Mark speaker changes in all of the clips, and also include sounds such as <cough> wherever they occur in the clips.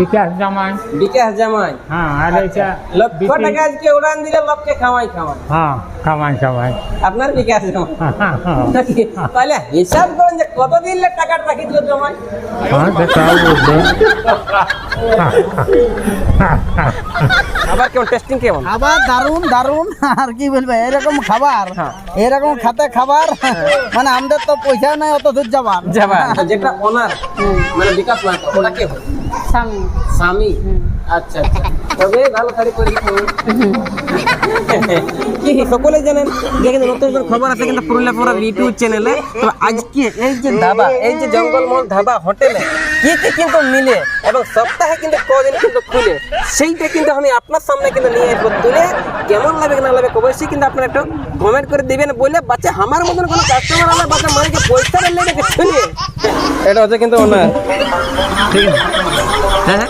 Speaker 1: বিকাশ জামাই।
Speaker 2: বিকাশ জামাই।
Speaker 1: হ্যাঁ আর এটা
Speaker 2: লক্ষ টাকা আজকে উড়ান দিলে লক্ষে খাওয়াই খাওয়াই।
Speaker 1: হ্যাঁ কামাই কামাই
Speaker 2: আপনার বিকাশ জামাই। তাহলে হিসাব করেন যে কত জমাই?
Speaker 1: হ্যাঁ বুঝবে
Speaker 2: আবার কেমন টেস্টিং কেমন?
Speaker 3: খাবার দারুণ দারুণ আর কি বলবে এরকম খাবার।
Speaker 2: হ্যাঁ।
Speaker 3: এরকম খাতে খাবার। মানে আমাদের তো পয়সা নাই অত দূর যাবার।
Speaker 2: যাবা যেটা ওনার মানে বিকাশ ওটা কে হয়
Speaker 4: স্বামী।
Speaker 2: স্বামী? আচ্ছা আচ্ছা। তবে ভালো শাড়ি পরে কি সকলে জানেন নতুন নতুন খবর আছে কিন্তু পুরুলিয়া পুরো ইউটিউব চ্যানেলে তো আজকে এই যে ধাবা এই যে জঙ্গলমহল ধাবা হোটেলে কি কি কিন্তু মিলে এবং সপ্তাহে কিন্তু কদিন কিন্তু খুলে। সেইটা কিন্তু আমি আপনার সামনে কিন্তু নিয়ে আসব। তুলে কেমন লাগবে কি না লাগবে অবশ্যই কিন্তু আপনারা একটু কমেন্ট করে দিবেন। বলে বাচ্চা আমার মতন কোনো কাস্টমার আমার বাচ্চা মালিকে পয়সা লেগে নিয়ে এটা হচ্ছে কিন্তু ওনার। ঠিক আছে। হ্যাঁ হ্যাঁ।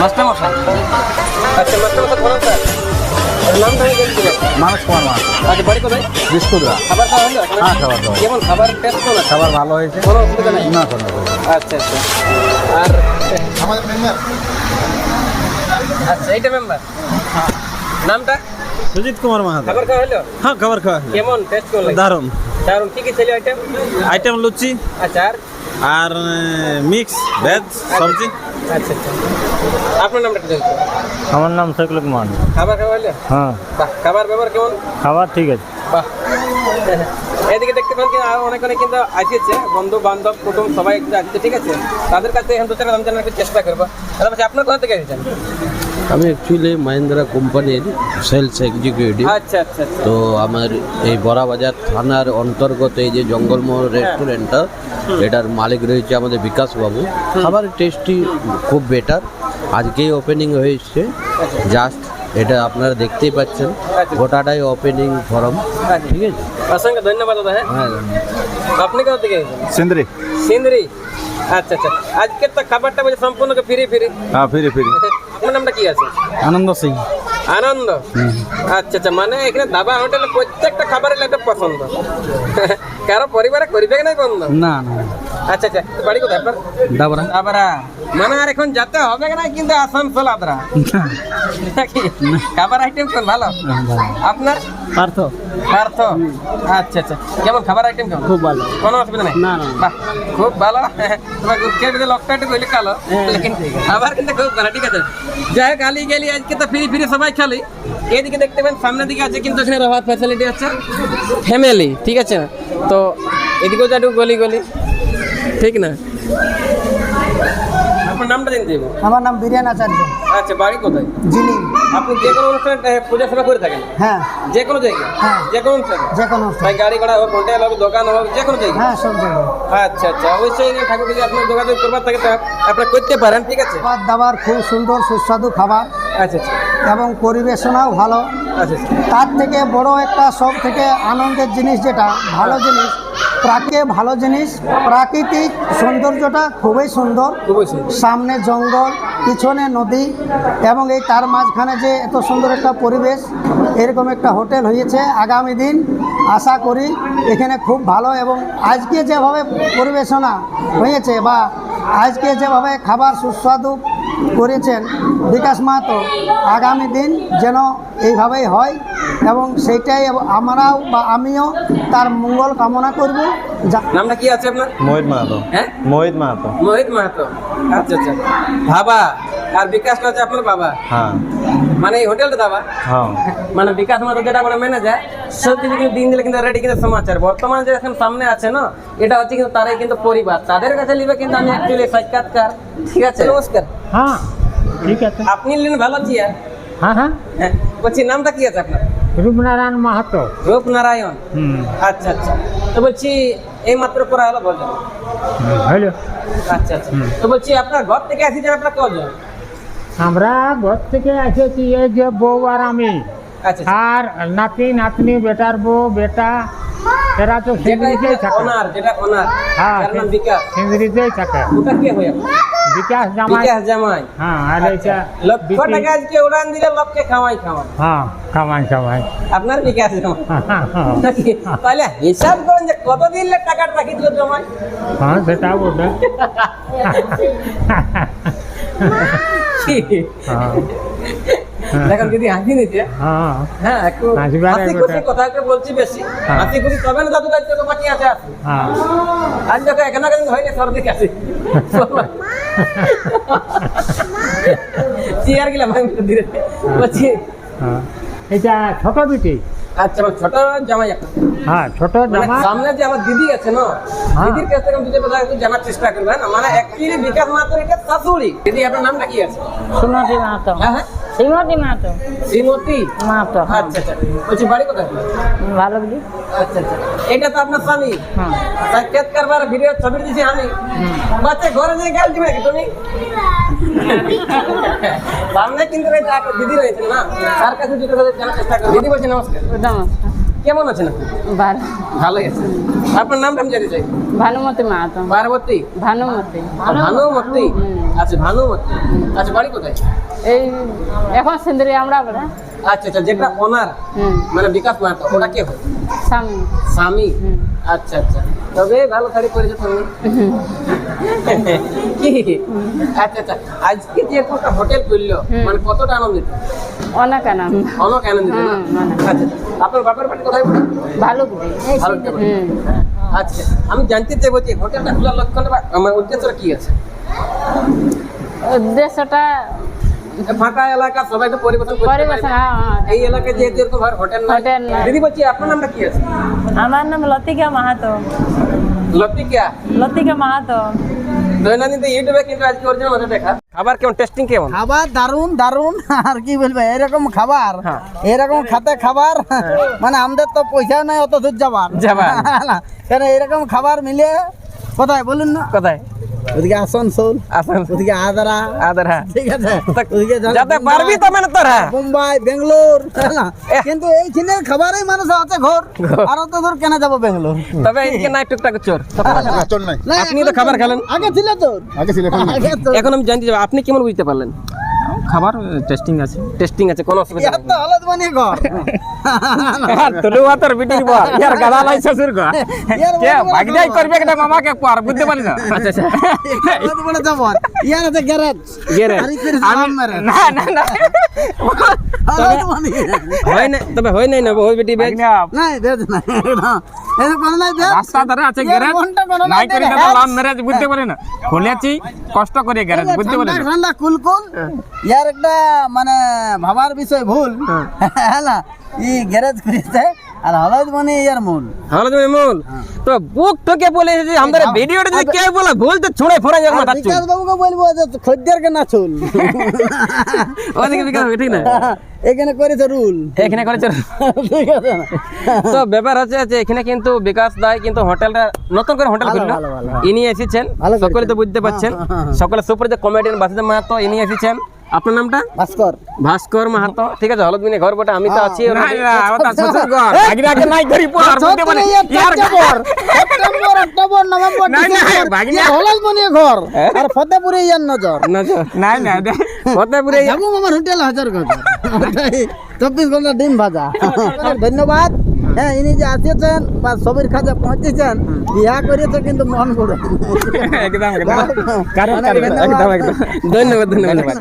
Speaker 2: মাস্টার মশাই। আচ্ছা মাস্টার মশাই স্যার।
Speaker 3: মানুষ কুমার
Speaker 2: আচ্ছা বাড়ি কোথায়?
Speaker 3: বিস্কুটরা
Speaker 2: খাবার খাওয়া হলো
Speaker 3: হ্যাঁ, খাবার খাওয়া।
Speaker 2: কেমন খাবার টেস্ট
Speaker 3: খাবার ভালো হয়েছে।
Speaker 2: কোনো অসুবিধা নেই?
Speaker 3: না কোনো
Speaker 2: আচ্ছা আচ্ছা। আর আচ্ছা এইটা মেম্বার। নামটা?
Speaker 5: সুজিত কুমার মাহাতো।
Speaker 2: খাবার খাওয়া হলো?
Speaker 5: হ্যাঁ খাবার খাওয়া হলো।
Speaker 2: কেমন টেস্ট
Speaker 5: দারুণ।
Speaker 2: দারুণ কি কি ছিল আইটেম
Speaker 5: আইটেম লুচি।
Speaker 2: আচ্ছা আর?
Speaker 5: আর মিক্স ভেজ সবজি।
Speaker 2: আচ্ছা আচ্ছা। আপনার নামটা
Speaker 1: আমার নাম শেখুল কুমার
Speaker 2: খাবার খাওয়া
Speaker 1: হ্যাঁ।
Speaker 2: খাবার ব্যবহার কেমন?
Speaker 1: খাবার ঠিক আছে।
Speaker 2: বাহ। <laughs> এদিকে দেখতে পান কিন্তু আরও অনেক অনেক কিন্তু আসছে বন্ধু বান্ধব কুটুম সবাই কিন্তু আসছে ঠিক আছে? তাদের কাছে এখন দু চার জানার চেষ্টা করব। তাহলে আপনার কোথা থেকে এসেছেন
Speaker 6: আমি অ্যাকচুয়ালি মাহিন্দ্রা কোম্পানির সেলস এক্সিকিউটিভ
Speaker 2: আচ্ছা আচ্ছা আচ্ছা।
Speaker 6: তো আমার এই বড়াবাজার থানার অন্তর্গত এই যে জঙ্গলমহল রেস্টুরেন্টটা এটার মালিক রয়েছে আমাদের বিকাশ বাবু। খাবার টেস্টি খুব বেটার আজকেই ওপেনিং হয়েছে। জাস্ট এটা আপনারা দেখতেই পাচ্ছেন।
Speaker 2: আচ্ছা।
Speaker 6: গোটাটাই ওপেনিং ফরম ঠিক আছে?
Speaker 2: অসংখ্য ধন্যবাদ দাদা হ্যাঁ।
Speaker 6: হ্যাঁ।
Speaker 2: আপনি কোথা থেকে এসেছেন?
Speaker 5: সিন্দ্রি।
Speaker 2: সিন্দ্রি। আচ্ছা আচ্ছা। আজকের তো খাবারটা বলছে সম্পূর্ণ ফিরি ফিরি
Speaker 5: হ্যাঁ ফিরি ফিরি
Speaker 2: আপনার নামটা কি আছে?
Speaker 3: আনন্দ সিং।
Speaker 2: আনন্দ? আচ্ছা আচ্ছা মানে এখানে দাবা হোটেলে প্রত্যেকটা খাবারের একটা পছন্দ। কারও পরিবারে করিবে কি নাই বন্ধ?
Speaker 3: না না।
Speaker 2: আচ্ছা আচ্ছা বাড়ি কোথায় আপনার?
Speaker 3: ডাবরা
Speaker 2: মানে আর এখন যেতে হবে না কিন্তু আসানসোল আদ্রা। খাবার আইটেম কোন ভালো? আপনার?
Speaker 3: পার্থ।
Speaker 2: পার্থ। আচ্ছা আচ্ছা কেমন খাবার আইটেম কেমন?
Speaker 3: খুব ভালো।
Speaker 2: কোনো অসুবিধা নেই?
Speaker 3: না, না।
Speaker 2: বাহ খুব ভালো। তোমার কেটে দিলে লকটা একটু কইলে কালো। কিন্তু খুব ভালো ঠিক আছে। যাই হোক আলি গেলি আজকে তো ফ্রি ফ্রি সবাই খালি। এইদিকে দেখতে পাবেন সামনের দিকে আছে কিন্তু এখানে রহার ফ্যাসিলিটি আছে। ফ্যামিলি ঠিক আছে? তো এদিকেও যা গলি গলি ঠিক না? আপনার নামটা জানতে দেবো
Speaker 3: আমার নাম আচার্য।
Speaker 2: আচ্ছা বাড়ি কোথায়? আপনি যে কোনো অনুষ্ঠানে করে থাকেন?
Speaker 3: হ্যাঁ।
Speaker 2: যে কোনো জায়গায়?
Speaker 3: হ্যাঁ।
Speaker 2: যে কোনো অনুষ্ঠানে?
Speaker 3: যে কোনো
Speaker 2: ভাই গাড়ি ঘোড়া হোক হোটেল হোক দোকান হোক যে কোনো জায়গায়?
Speaker 3: হ্যাঁ সব জায়গায়।
Speaker 2: আচ্ছা আচ্ছা অবশ্যই ঠাকুর যদি আপনার যোগাযোগ করবার থাকে আপনারা করতে পারেন ঠিক আছে?
Speaker 3: খাবার দাবার খুব সুন্দর সুস্বাদু খাবার।
Speaker 2: আচ্ছা আচ্ছা।
Speaker 3: এবং পরিবেশনাও ভালো।
Speaker 2: আচ্ছা আচ্ছা।
Speaker 3: তার থেকে বড় একটা সব থেকে আনন্দের জিনিস যেটা ভালো জিনিস প্রাকে ভালো জিনিস প্রাকৃতিক সৌন্দর্যটা খুবই সুন্দর।
Speaker 2: খুবই সুন্দর।
Speaker 3: সামনে জঙ্গল পিছনে নদী এবং এই তার মাঝখানে যে এত সুন্দর একটা পরিবেশ এরকম একটা হোটেল হয়েছে আগামী দিন। আশা করি এখানে খুব ভালো এবং আজকে যেভাবে পরিবেশনা হয়েছে বা আজকে যেভাবে খাবার সুস্বাদু করেছেন। বিকাশ মাহাতো আগামী দিন যেন এইভাবেই হয় এবং সেইটাই আমরাও বা আমিও তার মঙ্গল কামনা করব। যা
Speaker 2: নামটা কি আছে আপনার?
Speaker 5: মোহিত মাহাতো।
Speaker 2: হ্যাঁ?
Speaker 5: মোহিত মাহাতো।
Speaker 2: মোহিত মাহাতো। আচ্ছা আচ্ছা। বাবা আর বিকাশ আছে আপনার বাবা?
Speaker 5: হ্যাঁ।
Speaker 2: মানে এই হোটেলটা দাবা?
Speaker 5: হ্যাঁ।
Speaker 2: মানে বিকাশ মাহাতো যেটা আমরা ম্যানেজার সত্যি কিন্তু দিন দিলে কিন্তু রেডি কিন্তু সমাচার। বর্তমানে যে এখন সামনে আছে না এটা হচ্ছে কিন্তু তারাই কিন্তু পরিবার। তাদের কাছে নিবে কিন্তু আমি অ্যাকচুয়ালি সাক্ষাৎকার। ঠিক আছে? নমস্কার।
Speaker 1: হ্যাঁ ঠিক আছে।
Speaker 2: আপনি নিলেন ভালো চেয়ার
Speaker 1: হ্যাঁ হ্যাঁ।
Speaker 2: হ্যাঁ বলছি নামটা কি আছে আপনার?
Speaker 1: রূপনারায়ণ মাহাতো।
Speaker 2: রূপনারায়ণ?
Speaker 1: হুম।
Speaker 2: আচ্ছা আচ্ছা। তো বলছি এই মাত্র করা হলো বললেন।
Speaker 1: হইল।
Speaker 2: আচ্ছা আচ্ছা। তো বলছি আপনার ঘর থেকে আসি যান আপনার কজন?
Speaker 1: আমরা ঘর থেকে এসেছি এই যে বউ আর আমি।
Speaker 2: আচ্ছা আচ্ছা।
Speaker 1: আর নাতি নাতনি বেটার বউ বেটা এরা তো সিন্দ্রিতেই থাকে।
Speaker 2: ওনার যেটা ওনার
Speaker 1: হ্যাঁ সিন্দ্রিতেই থাকে।
Speaker 2: ওটা কে হয় আপনার?
Speaker 1: বিকাশ জামাই।
Speaker 2: বিকাশ জামাই।
Speaker 1: হ্যাঁ আর এটা
Speaker 2: লক্ষ টাকা আজকে উড়ান দিলে লক্ষে খাওয়াই খাওয়াই?
Speaker 1: হ্যাঁ কামাই কামাই
Speaker 2: আপনার বিকাশ জামাই। তাহলে হিসাব করেন যে কত দিলে টাকাটা রাখি দিল জমাই
Speaker 1: হ্যাঁ সেটা বটে। হ্যাঁ।
Speaker 2: দেখেন যদি হাসি নিচ্ছে
Speaker 1: হ্যাঁ।
Speaker 2: হ্যাঁ একটু হাসি খুশি কথা একটু বলছি বেশি।
Speaker 1: হ্যাঁ।
Speaker 2: হাসি খুশি তবে না দাদু তো বাকি আছে। আজ যখন এখানে হয়নি সর্দি কাশি চেয়ার গেলাম আমি ধীরে বলছি
Speaker 1: হ্যাঁ। এটা ছোট বিটি
Speaker 2: আচ্ছা ছোট জামাই
Speaker 1: হ্যাঁ ছোট
Speaker 2: মানে
Speaker 1: জামা
Speaker 2: সামনে যে আমার দিদি আছে না?
Speaker 1: হ্যাঁ।
Speaker 2: দিদির কাছ থেকে দুটো কথা একটু জানার চেষ্টা করবেন। মানে অ্যাকচুয়ালি বিকাশ মাত্র এটা শাশুড়ি। দিদি আপনার নামটা কি আছে?
Speaker 4: মাহাতো।
Speaker 2: হ্যাঁ হ্যাঁ।
Speaker 4: শ্রীমতী মাহাতো
Speaker 2: শ্রীমতী?
Speaker 4: মাহাতো
Speaker 2: আচ্ছা আচ্ছা। বলছি বাড়ি কোথায়?
Speaker 4: ভালো বুঝি
Speaker 2: আচ্ছা আচ্ছা। এটা তো আপনার স্বামী।
Speaker 4: হ্যাঁ
Speaker 2: সাক্ষাৎ করবার ভিডিও ছবি দিছি আমি। বাচ্চা ঘরে নিয়ে গেল দিবে কি তুমি? সামনে কিন্তু দিদি রয়েছে না তার কাছে দুটো কথা জানার চেষ্টা করো। দিদি বলছি নমস্কার।
Speaker 4: নমস্কার।
Speaker 2: কেমন আছেন আপনি?
Speaker 4: ভালো।
Speaker 2: ভালোই আছে আপনার নামটা আমি জানতে চাই।
Speaker 4: ভানুমতী মাহাতো।
Speaker 2: পার্বতী?
Speaker 4: ভানুমতি।
Speaker 2: ভানুমতি? আচ্ছা ভানুমতি। আচ্ছা বাড়ি কোথায়?
Speaker 4: এই এখন সিন্দুরি আমরা
Speaker 2: আচ্ছা আচ্ছা যেটা ওনার মানে বিকাশ মাহাতো ওটা কে হয়?
Speaker 4: স্বামী।
Speaker 2: স্বামী? আচ্ছা আচ্ছা। তবে ভালো শাড়ি পরেছো তুমি। কি? আচ্ছা আচ্ছা। আজকে যে একটা হোটেল খুললো মানে কতটা আনন্দিত?
Speaker 4: অনেক আনন্দ।
Speaker 2: অনেক আনন্দিত
Speaker 4: অনেক।
Speaker 2: আচ্ছা আপনার বাপের বাড়ি কোথায় বলে
Speaker 4: ভালো
Speaker 2: ভালো আচ্ছা আমি জানতে চাইব যে হোটেলটা খোলার লক্ষ্যটা বা আমার উদ্দেশ্যটা কি আছে?
Speaker 4: উদ্দেশ্যটা
Speaker 2: ফাঁকা এলাকা সবাই তো পরিবেশন করতে পারবে।
Speaker 4: হ্যাঁ হ্যাঁ
Speaker 2: এই এলাকায় এরকম আর হোটেল নাই।
Speaker 4: হোটেল নাই।
Speaker 2: দিদি বলছি আপনার নামটা কি আছে?
Speaker 7: আমার নাম লতিকা মাহাতো।
Speaker 2: লতিকা?
Speaker 7: লতিকা মাহাতো।
Speaker 2: দৈনন্দিন ইউটিউবে কিন্তু আজকে অরিজিনাল মজা দেখা। খাবার কেমন? টেস্টিং কেমন?
Speaker 3: খাবার দারুণ দারুণ আর কি বলবে এরকম খাবার। এরকম খাতে খাবার মানে আমাদের তো পয়সা নাই অত দূর যাবার।
Speaker 2: যাবার। <laughs>
Speaker 3: কেন এরকম খাবার মিলে কোথায় বলুন না?
Speaker 2: কোথায়?
Speaker 3: ওদিকে আসানসোল ওদিকে আদারা।
Speaker 2: আদার হ্যাঁ।
Speaker 3: ঠিক আছে? ওদিকে
Speaker 2: যাতে পারবি তো মানে তোর হ্যাঁ।
Speaker 3: মুম্বাই বেঙ্গালোর কিন্তু এইখানে খাবারই মানুষ আছে ঘর। আর তো ধর কেন যাব বেঙ্গালোর?
Speaker 2: তবে এদিকে নাই টুকটাক চোর।
Speaker 3: না,
Speaker 2: আপনি তো খাবার খেলেন।
Speaker 3: আগে ছিল তো আগে ছিল
Speaker 2: এখন আমি জানতে যাব আপনি কেমন বুঝতে পারলেন?
Speaker 5: খাবার টেস্টিং আছে।
Speaker 2: টেস্টিং আছে কোনো অসুবিধা
Speaker 3: নেই হালত মানে ঘর।
Speaker 2: তুলু আতর বিটির বর ইয়ার গাদা লাই শ্বশুর গো
Speaker 3: ইয়ার
Speaker 2: কে ভাগদাই করবে একটা মামাকে পার বুঝতে পারিস আচ্ছা আচ্ছা।
Speaker 3: হালত মানে যাব ইয়ার আছে গ্যারেজ। মেরে
Speaker 2: না না না। হয় না তবে হয় নাই না ওই বেটি বেগ
Speaker 3: নাই বেদ না। এই কোন নাই বেদ
Speaker 2: রাস্তা ধারে আছে গ্যারেজ। নাই করে তো
Speaker 3: হ্যাঁ।
Speaker 2: লাভ ম্যারেজ বুঝতে পারে না। খুলেছি কষ্ট করে গ্যারেজ বুঝতে পারে না।
Speaker 3: ঠান্ডা কুলকুল ইয়ার একটা মানে ভাবার বিষয় ভুল। হ্যাঁ। না ই গ্যারেজ করেছে আর হলদ মানে ইয়ার মূল।
Speaker 2: হলো মানে মূল? তো বুক ঠকে বলে যে আমাদের ভিডিওটা যদি কেউ বলে ভুল তো ছুঁড়ে ফোড়া যাবে মাথা
Speaker 3: বিকাশ বাবুকে বলব যে খদ্দেরকে না চুল <laughs>
Speaker 2: ওদিকে বিকাশ ঠিক না? <laughs>
Speaker 3: এখানে করেছে রুল।
Speaker 2: এখানে করেছে
Speaker 3: ঠিক আছে।
Speaker 2: তো ব্যাপার হচ্ছে যে এখানে কিন্তু বিকাশ দাই কিন্তু হোটেলটা নতুন করে হোটেল খুললো। ইনি এসেছেন। সকলে তো বুঝতে পারছেন।
Speaker 3: হ্যাঁ, হ্যাঁ, হ্যাঁ।
Speaker 2: সকলে সুপার যে কমেডিয়ান বাসুদেব মাহাতো ইনি এসেছেন। আপনার নামটা?
Speaker 3: ভাস্কর।
Speaker 2: ভাস্কর মাহাতো। ঠিক আছে হলদ ঘর বটে আমি তো
Speaker 3: হ্যাঁ।
Speaker 2: আছি।
Speaker 3: ঘর। আর ফতেপুরে ইয়ার নজর।
Speaker 2: নাই না ফতেপুরে
Speaker 3: হোটেল হাজার কথা চব্বিশ ঘণ্টা ডিম ভাজা। ধন্যবাদ। হ্যাঁ ইনি যে আসিয়েছেন বা সবির খাজা পৌঁছেছেন ইহা করেছে কিন্তু মন করে
Speaker 2: একদম একদম।
Speaker 3: কারণ
Speaker 2: একদম একদম। ধন্যবাদ ধন্যবাদ।